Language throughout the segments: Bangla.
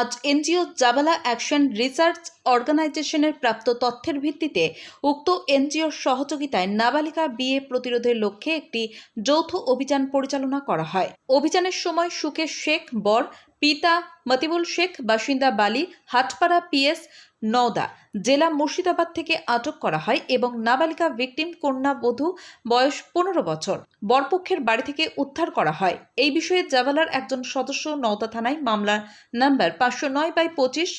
আজ এনজিও জাবালা অ্যাকশন রিসার্চ অর্গানাইজেশনের প্রাপ্ত তথ্যের ভিত্তিতে উক্ত এনজিওর সহযোগিতায় নাবালিকা বিয়ে প্রতিরোধের লক্ষ্যে একটি যৌথ অভিযান পরিচালনা করা হয়। অভিযানের সময় সুকেশ শেখ, বর, পিতা মতিবুল শেখ, বাসিন্দা বালি, হাটপাড়া পিএস নওদা জেলা মুর্শিদাবাদ থেকে আটক করা হয় এবং নাবালিকা ভিকটিম কন্যা বধূ বয়স পনেরো বছর। বরপক্ষের বাড়ি থেকে উদ্ধার করা হয়। এই বিষয়ে জাভালার একজন সদস্য নওদা থানায় মামলার নাম্বার পাঁচশো নয় বাই পঁচিশ,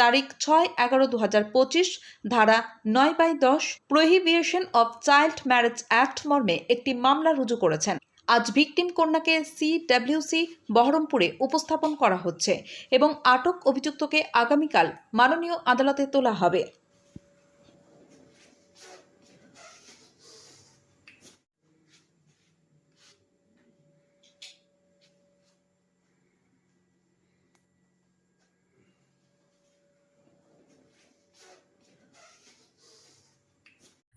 তারিখ ছয় এগারো দু হাজার পঁচিশ, ধারা নয় বাই দশ, prohibition of child marriage act মর্মে একটি মামলা রুজু করেছেন। আজ ভিকটিম কন্যাকে সিডব্লিউসি বহরমপুরে উপস্থাপন করা হচ্ছে এবং আটক অভিযুক্তকে আগামীকাল মাননীয় আদালতে তোলা হবে।